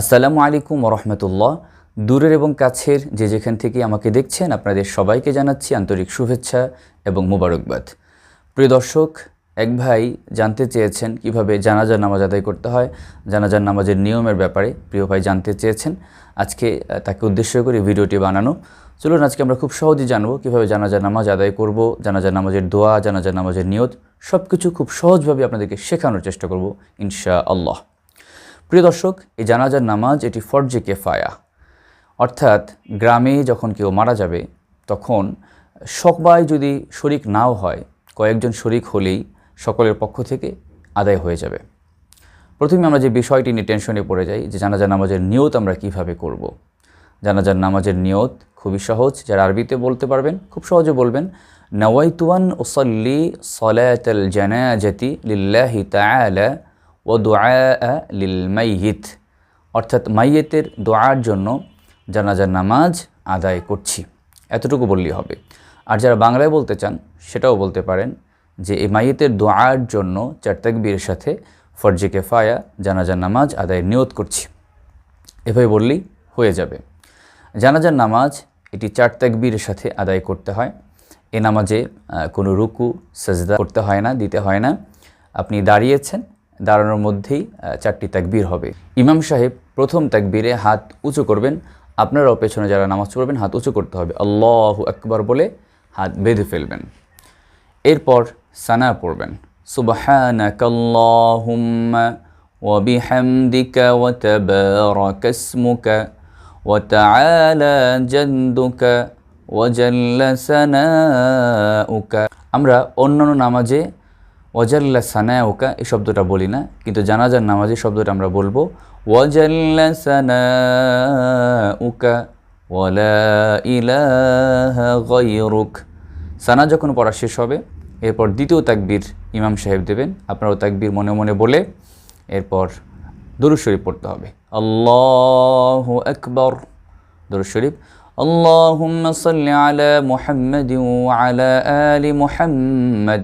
আসসালামু আলাইকুম রহমতুল্লাহ দূরের এবং কাছের যে যেখান থেকে আমাকে দেখছেন, আপনাদের সবাইকে জানাচ্ছি আন্তরিক শুভেচ্ছা এবং মোবারকবাদ। প্রিয় দর্শক, এক ভাই জানতে চেয়েছেন কীভাবে জানাজার নামাজ আদায় করতে হয়, জানাজার নামাজের নিয়মের ব্যাপারে। প্রিয় ভাই জানতে চেয়েছেন, আজকে তাকে উদ্দেশ্য করে ভিডিওটি বানানো। চলুন আজকে আমরা খুব সহজেই জানব কীভাবে জানাজার নামাজ আদায় করব, জানাজার নামাজের দোয়া, জানাজার নামাজের নিয়ত সব কিছু খুব সহজভাবে আপনাদেরকে শেখানোর চেষ্টা করব ইনশা আল্লাহ প্রিয় দর্শক, এই জানাজার নামাজ এটি ফরজে কেফায়া অর্থাৎ গ্রামে যখন কেউ মারা যাবে, তখন সবাই যদি শরিক নাও হয়, কয়েকজন শরিক হলেই সকলের পক্ষ থেকে আদায় হয়ে যাবে প্রথমে আমরা যে বিষয়টি নিয়ে টেনশনে পড়ে যাই, যে জানাজার নামাজের নিয়ত আমরা কীভাবে করব। জানাজার নামাজের নিয়ত খুবই সহজ, যারা আরবিতে বলতে পারবেন, খুব সহজে বলবেন, নওয়াইতুয়ান ওসল্লি সলাতাল জানাজাতি লিল্লাহি তাআলা ও দোয়া লিল মাইহিত অর্থাৎ মাইয়েতের দোয়ার জন্য জানাজার নামাজ আদায় করছি। এতটুকু বললেই হবে। আর যারা বাংলায় বলতে চান, সেটাও বলতে পারেন যে এই মাইয়েতের দোয়ার জন্য চার তাকবীরের সাথে ফরজে কেফায়া, জানাজার নামাজ আদায়ের নিয়ত করছি। এভাবে বললেই হয়ে যাবে। জানাজার নামাজ এটি চার তাকবীরের সাথে আদায় করতে হয়। এ নামাজে কোনো রুকু, সাজদা করতে হয় না, দিতে হয় না। আপনি দাঁড়িয়েছেন দাঁড়ানোর মধ্যেই চারটি তাকবীর হবে। ইমাম সাহেব প্রথম তাকবীরে হাত উঁচু করবেন। আপনারাও পেছনে যারা নামাজ পড়বেন, হাত উঁচু করতে হবে। আল্লাহ একবার বলে হাত বেঁধে ফেলবেন। এরপর সানা পড়বেন। আমরা অন্যান্য নামাজে ওয়াজাল্লা সানাউকা এই শব্দটা বলি না কিন্তু জানাজার নামাজে শব্দটা আমরা বলবো ওয়াজাল্লা সানাউকা ওয়ালা ইলাহা গায়রুক সানা যখন পড়া শেষ হবে এরপর দ্বিতীয় তাকবীর ইমাম সাহেব দেবেন আপনারাও তাকবীর মনে মনে বলে এরপর দরুদ শরীফ পড়তে হবে আল্লাহ আকবর দরুদ শরীফ اللهم صل على محمد وعلى آل محمد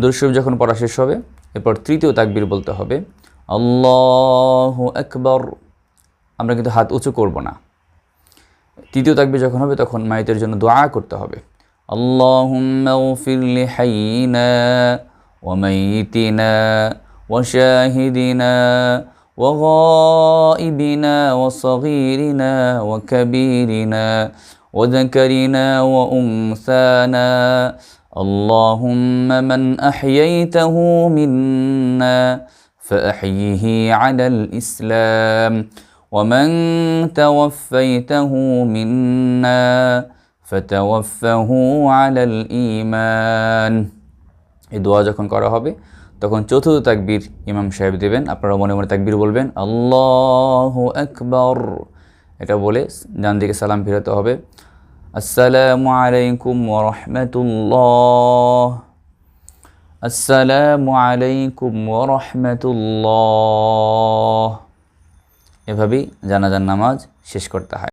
দুরুশরীফ যখন পড়া শেষ হবে, এরপর তৃতীয় তাকবির বলতে হবে, আল্লাহ একবার আমরা কিন্তু হাত উঁচু করব না। তৃতীয় তাকবির যখন হবে, তখন মায়েতের জন্য দোয়া করতে হবে আল্লাহ হাইয়িনা ও মাইতিনা ওয়া শাহিদিনা اللهم من أحييته منا فأحيه على الإسلام ومن توفيته منا فتوفه على الإيمان এই দোয়া যখন করা হবে তখন চতুর্থ তাকবীর ইমাম সাহেব দেবেন আপনারা মনে মনে তাকবীর বলবেন আল্লাহ আকবর এটা বলে ডান দিকে সালাম ফিরাতে হবে আসসালামু আলাইকুম ওরহমতুল্লাহ আসসালামু আলাইকুম ওরহমতুল্লাহ এভাবেই জানাজার নামাজ শেষ করতে হয়।